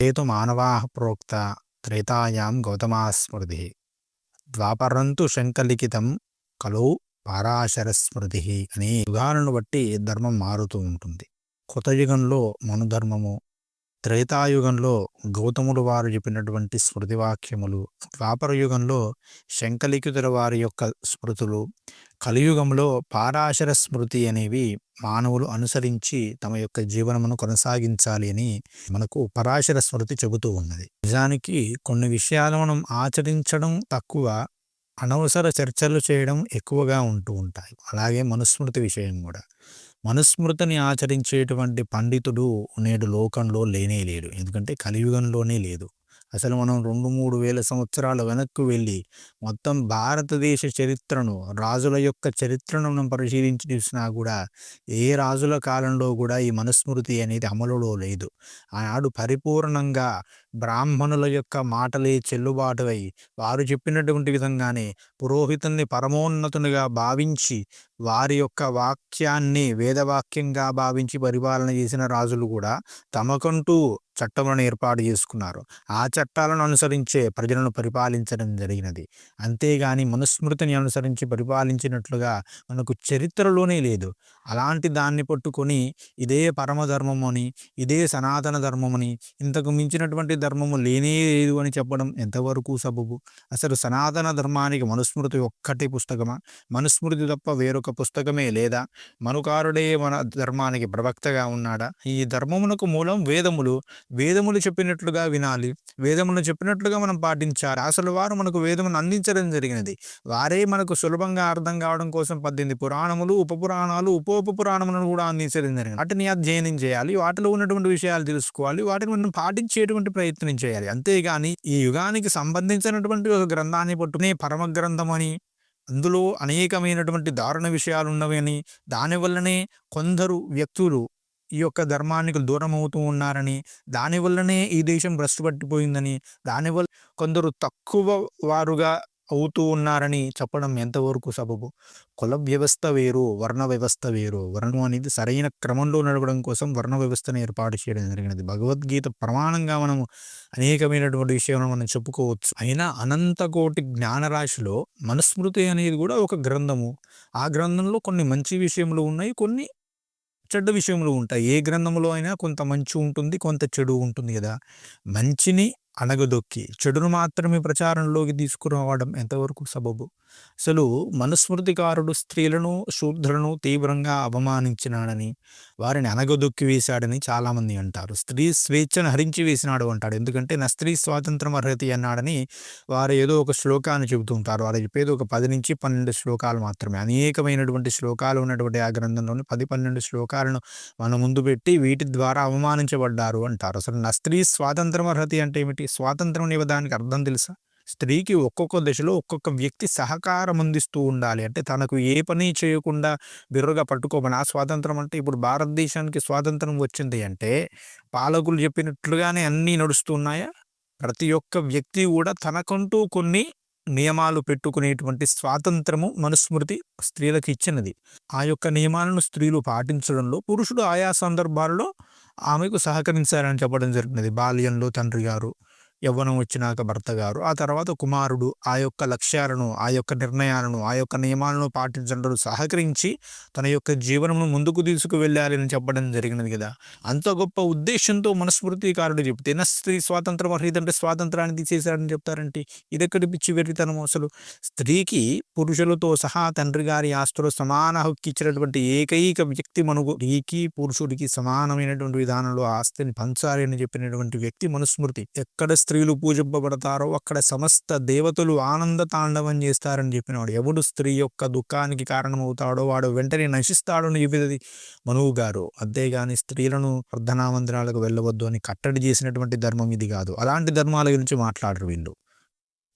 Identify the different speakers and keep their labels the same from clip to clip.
Speaker 1: ఏతు మానవా ప్రోక్త త్రేతాయాం గౌతమా స్మృతి ద్వాపరంతు శంకలిఖితం కలౌ పారాశర స్మృతి యుగాలను బట్టి ధర్మం మారుతూ ఉంటుంది. కొత్త యుగంలో మనుధర్మము త్రేతాయుగంలో గౌతముడు వారు చెప్పినటువంటి స్మృతి వాక్యములు ద్వాపర యుగంలో శంకలిఖితుల వారి యొక్క స్మృతులు కలియుగంలో పారాశర స్మృతి అనేవి మానవులు అనుసరించి తమ యొక్క జీవనమును కొనసాగించాలి అని మనకు పరాశర స్మృతి చెబుతూ ఉన్నది. నిజానికి కొన్ని విషయాలు మనం ఆచరించడం తక్కువ అనవసర చర్చలు చేయడం ఎక్కువగా ఉంటూ ఉంటాయి. అలాగే మనుస్మృతి విషయం కూడా. మనుస్మృతిని ఆచరించేటువంటి పండితుడు నేడు లోకంలో లేనే లేడు. ఎందుకంటే కలియుగంలోనే లేదు. అసలు మనం రెండు మూడు వేల సంవత్సరాల వెనక్కు వెళ్ళి మొత్తం భారతదేశ చరిత్రను రాజుల యొక్క చరిత్రను మనం పరిశీలించి చూసినా కూడా ఏ రాజుల కాలంలో కూడా ఈ మనుస్మృతి అనేది అమలులో లేదు. ఆనాడు పరిపూర్ణంగా బ్రాహ్మణుల యొక్క మాటలే చెల్లుబాటువై వారు చెప్పినటువంటి విధంగానే పురోహితుల్ని పరమోన్నతునిగా భావించి వారి యొక్క వాక్యాన్ని వేదవాక్యంగా భావించి పరిపాలన చేసిన రాజులు కూడా తమకంటూ చట్టములను ఏర్పాటు చేసుకున్నారు. ఆ చట్టాలను అనుసరించే ప్రజలను పరిపాలించడం జరిగినది. అంతేగాని మనుస్మృతిని అనుసరించి పరిపాలించినట్లుగా మనకు చరిత్రలోనే లేదు. అలాంటి దాన్ని పట్టుకొని ఇదే పరమధర్మమని ఇదే సనాతన ధర్మమని ఇంతకు మించినటువంటి ధర్మము లేనే లేదు అని చెప్పడం ఎంతవరకు సబబు? అసలు సనాతన ధర్మానికి మనుస్మృతి ఒక్కటి పుస్తకమా? మనుస్మృతి తప్ప వేరొక పుస్తకమే లేదా? మనుకారుడే మన ధర్మానికి ప్రవక్తగా ఉన్నాడా? ఈ ధర్మమునకు మూలం వేదములు. వేదములు చెప్పినట్లుగా వినాలి. వేదములు చెప్పినట్లుగా మనం పాటించాలి. అసలు వారు మనకు వేదమును అందించడం జరిగినది. వారే మనకు సులభంగా అర్థం కావడం కోసం పద్దెనిమిది పురాణములు ఉప పురాణాలు ఉపోప పురాణములను కూడా అందించడం జరిగింది. వాటిని అధ్యయనం చేయాలి. వాటిలో ఉన్నటువంటి విషయాలు తెలుసుకోవాలి. వాటిని మనం పాటించేటువంటి ప్రయత్నం ప్రయత్నం చేయాలి. అంతేగాని ఈ యుగానికి సంబంధించినటువంటి ఒక గ్రంథాన్ని పట్టుకునే పరమ గ్రంథం అని అందులో అనేకమైనటువంటి దారుణ విషయాలు ఉన్నవని దానివల్లనే కొందరు వ్యక్తులు ఈ యొక్క ధర్మానికి దూరం అవుతూ ఉన్నారని దానివల్లనే ఈ దేశం భ్రష్టు పట్టిపోయిందని దానివల్ల కొందరు తక్కువ వారుగా అవుతూ ఉన్నారని చెప్పడం ఎంతవరకు సబబు? కుల వ్యవస్థ వేరు వర్ణ వ్యవస్థ వేరు. వర్ణం అనేది సరైన క్రమంలో నడవడం కోసం వర్ణ వ్యవస్థను ఏర్పాటు చేయడం జరిగినది. భగవద్గీత ప్రమాణంగా మనము అనేకమైనటువంటి విషయాలను మనం చెప్పుకోవచ్చు. అయినా అనంతకోటి జ్ఞానరాశిలో మనుస్మృతి అనేది కూడా ఒక గ్రంథము. ఆ గ్రంథంలో కొన్ని మంచి విషయములు ఉన్నాయి కొన్ని చెడ్డ విషయములు ఉంటాయి. ఏ గ్రంథంలో అయినా కొంత మంచి ఉంటుంది కొంత చెడు ఉంటుంది కదా. మంచిని అణగదొక్కి చెడును మాత్రమే ప్రచారంలోకి తీసుకురావడం ఎంతవరకు సబబు? అసలు మనుస్మృతికారుడు స్త్రీలను శూద్రులను తీవ్రంగా అవమానించినాడని వారిని అనగదొక్కి వేశాడని చాలామంది అంటారు. స్త్రీ స్వేచ్ఛను హరించి వేసినాడు అంటాడు. ఎందుకంటే నా స్త్రీ స్వాతంత్రం అర్హత అన్నాడని వారు ఏదో ఒక శ్లోకాన్ని చెబుతుంటారు. వారు చెప్పేది ఒక పది నుంచి పన్నెండు శ్లోకాలు మాత్రమే. అనేకమైనటువంటి శ్లోకాలు ఉన్నటువంటి ఆ గ్రంథంలోని పది పన్నెండు శ్లోకాలను మన ముందు పెట్టి వీటి ద్వారా అవమానించబడ్డారు అంటారు. అసలు నా స్త్రీ స్వాతంత్రం అర్హత అంటే ఏమిటి? స్వాతంత్రం ఇవ్వడానికి అర్థం తెలుసా? స్త్రీకి ఒక్కొక్క దశలో ఒక్కొక్క వ్యక్తి సహకారం అందిస్తూ ఉండాలి. అంటే తనకు ఏ పని చేయకుండా బిర్రగా పట్టుకోమని. ఆ స్వాతంత్రం అంటే ఇప్పుడు భారతదేశానికి స్వాతంత్రం వచ్చింది అంటే పాలకులు చెప్పినట్లుగానే అన్నీ నడుస్తున్నాయా? ప్రతి ఒక్క వ్యక్తి కూడా తనకంటూ కొన్ని నియమాలు పెట్టుకునేటువంటి స్వాతంత్రము మనుస్మృతి స్త్రీలకు ఇచ్చినది. ఆ యొక్క నియమాలను స్త్రీలు పాటించడంలో పురుషుడు ఆయా సందర్భాల్లో ఆమెకు సహకరించారని చెప్పడం జరిగినది. బాల్యంలో తండ్రి గారు యవ్వనం వచ్చినాక భర్త గారు. ఆ తర్వాత కుమారుడు ఆ యొక్క లక్ష్యాలను ఆ యొక్క నిర్ణయాలను ఆ యొక్క నియమాలను పాటించడం సహకరించి తన యొక్క జీవనము ముందుకు తీసుకువెళ్ళాలి అని చెప్పడం జరిగినది కదా. అంత గొప్ప ఉద్దేశంతో మనస్మృతికారుడు చెప్తే నా స్త్రీ స్వాతంత్రం అర్హతంటే స్వాతంత్రాన్ని తీసేశారని చెప్తారంటే ఇదెక్కడి పిచ్చి వెర్రితనం అసలు? స్త్రీకి పురుషులతో సహా తండ్రి గారి ఆస్తులు సమాన హక్కు ఇచ్చినటువంటి ఏకైక వ్యక్తి మనకు స్త్రీకి పురుషుడికి సమానమైనటువంటి విధానంలో ఆస్తిని పంచాలి అని చెప్పినటువంటి వ్యక్తి మనుస్మృతి ఎక్కడ స్త్రీలు పూజింపబడతారో అక్కడ సమస్త దేవతలు ఆనంద తాండవం చేస్తారని చెప్పినవాడు. ఎవడు స్త్రీ యొక్క దుఃఖానికి కారణమవుతాడో వాడు వెంటనే నశిస్తాడని అని చెప్పేది మనువు గారు. అంతేగాని స్త్రీలను ప్రార్థనా మందిరాలకు వెళ్ళవద్దు అని కట్టడి చేసినటువంటి ధర్మం ఇది కాదు. అలాంటి ధర్మాల గురించి మాట్లాడరు వీళ్ళు.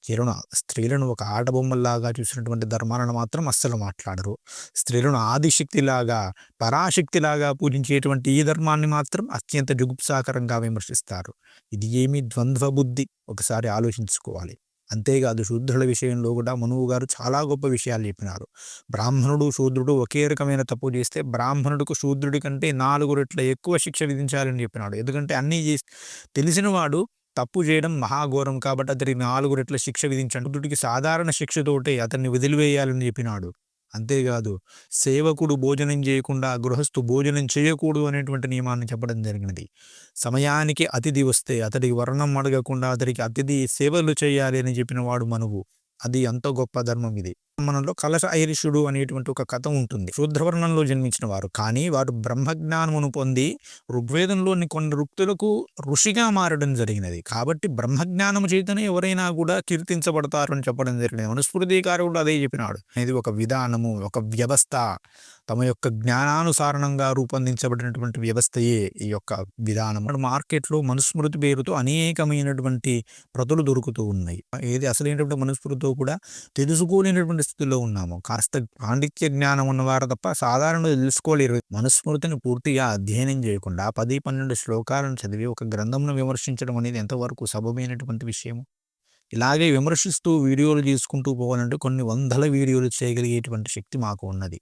Speaker 1: స్త్రీలను స్త్రీలను ఒక ఆటబొమ్మల్లాగా చూసినటువంటి ధర్మాలను మాత్రం అస్సలు మాట్లాడరు. స్త్రీలను ఆదిశక్తిలాగా పరాశక్తిలాగా పూజించేటువంటి ఈ ధర్మాన్ని మాత్రం అత్యంత జుగుప్సాకరంగా విమర్శిస్తారు. ఇది ఏమి ద్వంద్వ బుద్ధి? ఒకసారి ఆలోచించుకోవాలి. అంతేకాదు శూద్రుల విషయంలో కూడా మనువు గారు చాలా గొప్ప విషయాలు చెప్పినారు. బ్రాహ్మణుడు శూద్రుడు ఒకే రకమైన తప్పు చేస్తే బ్రాహ్మణుడికి శూద్రుడి కంటే నాలుగు రెట్ల ఎక్కువ శిక్ష విధించాలని చెప్పినాడు. ఎందుకంటే అన్నీ చేసి తెలిసినవాడు తప్పు చేయడం మహాఘోరం కాబట్టి అతడికి నాలుగు రెట్ల శిక్ష విధించాడు. శూద్రుడికి సాధారణ శిక్షతోటే అతన్ని వదిలివేయాలని చెప్పినాడు. అంతేకాదు సేవకుడు భోజనం చేయకుండా గృహస్థు భోజనం చేయకూడదు అనేటువంటి నియమాన్ని చెప్పడం జరిగినది. సమయానికి అతిథి వస్తే అతడికి వర్ణం అడగకుండా అతడికి అతిథి సేవలు చేయాలి అని చెప్పిన వాడు మనువు. అది ఎంతో గొప్ప ధర్మం ఇది. మనలో కలశ ఐరిషుడు అనేటువంటి ఒక కథ ఉంటుంది. శూద్రవర్ణంలో జన్మించిన వారు. కానీ వారు బ్రహ్మజ్ఞానమును పొంది ఋగ్వేదంలోని కొన్ని రుక్తులకు ఋషిగా మారడం జరిగినది. కాబట్టి బ్రహ్మజ్ఞానము చేతనే ఎవరైనా కూడా కీర్తించబడతారు అని చెప్పడం జరిగినది మనుస్మృతికారుడు అదే చెప్పినాడు. ఇది ఒక విధానము ఒక వ్యవస్థ. తమ యొక్క జ్ఞానానుసారణంగా రూపొందించబడినటువంటి వ్యవస్థయే ఈ యొక్క విధానం. మార్కెట్లో మనుస్మృతి పేరుతో అనేకమైనటువంటి ప్రతులు దొరుకుతూ ఉన్నాయి. ఏది అసలైనటువంటి మనుస్మృతితో కూడా తెలుసుకోలేనటువంటి స్థితిలో ఉన్నాము. కాస్త పాండిత్య జ్ఞానం ఉన్నవారు తప్ప సాధారణంగా తెలుసుకోలేరు. మనుస్మృతిని పూర్తిగా అధ్యయనం చేయకుండా పది పన్నెండు శ్లోకాలను చదివి ఒక గ్రంథంను విమర్శించడం అనేది ఎంతవరకు సబమైనటువంటి విషయము? ఇలాగే విమర్శిస్తూ వీడియోలు తీసుకుంటూ పోవాలంటే కొన్ని వందల వీడియోలు చేయగలిగేటువంటి శక్తి మాకు ఉన్నది.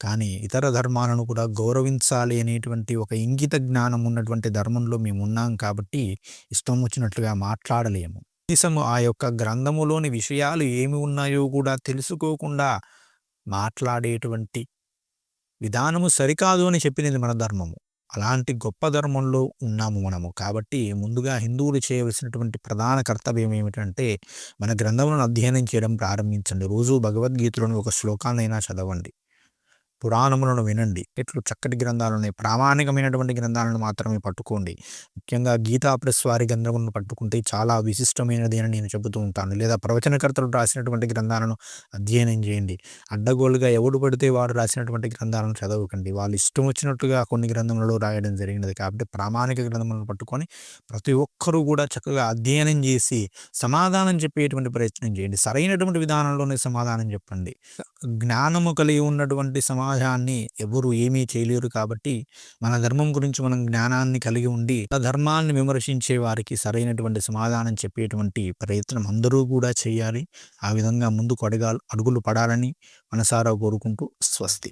Speaker 1: కానీ ఇతర ధర్మాలను కూడా గౌరవించాలి అనేటువంటి ఒక ఇంగిత జ్ఞానం ఉన్నటువంటి ధర్మంలో మేము ఉన్నాం కాబట్టి ఇష్టం వచ్చినట్లుగా మాట్లాడలేము. కనీసము ఆ యొక్క గ్రంథములోని విషయాలు ఏమి ఉన్నాయో కూడా తెలుసుకోకుండా మాట్లాడేటువంటి విధానము సరికాదు అని చెప్పినది మన ధర్మము. అలాంటి గొప్ప ధర్మంలో ఉన్నాము మనము. కాబట్టి ముందుగా హిందువులు చేయవలసినటువంటి ప్రధాన కర్తవ్యం ఏమిటంటే మన గ్రంథములను అధ్యయనం చేయడం ప్రారంభించండి. రోజు భగవద్గీతలోని ఒక శ్లోకాన్నైనా చదవండి. పురాణములను వినండి. ఎట్లు చక్కటి గ్రంథాలను ప్రామాణికమైనటువంటి గ్రంథాలను మాత్రమే పట్టుకోండి. ముఖ్యంగా గీతా ప్రెస్ వారి గ్రంథములను పట్టుకుంటే చాలా విశిష్టమైనది అని నేను చెబుతూ ఉంటాను. లేదా ప్రవచనకర్తలు రాసినటువంటి గ్రంథాలను అధ్యయనం చేయండి. అడ్డగోలుగా ఎవడు పడితే వారు రాసినటువంటి గ్రంథాలను చదవకండి. వాళ్ళు ఇష్టం వచ్చినట్టుగా కొన్ని గ్రంథములలో రాయడం జరిగినది. కాబట్టి ప్రామాణిక గ్రంథములను పట్టుకొని ప్రతి ఒక్కరూ కూడా చక్కగా అధ్యయనం చేసి సమాధానం చెప్పేటువంటి ప్రయత్నం చేయండి. సరైనటువంటి విధానంలోనే సమాధానం చెప్పండి. జ్ఞానము కలిగి ఉన్నటువంటి సమా సమాజాన్ని ఎవరు ఏమీ చేయలేరు కాబట్టి మన ధర్మం గురించి మనం జ్ఞానాన్ని కలిగి ఉండి ధర్మాన్ని విమర్శించే వారికి సరైనటువంటి సమాధానం చెప్పేటువంటి ప్రయత్నం అందరూ కూడా చేయాలి. ఆ విధంగా ముందుకు అడగాలి అడుగులు పడాలని మనసారా కోరుకుంటూ స్వస్తి.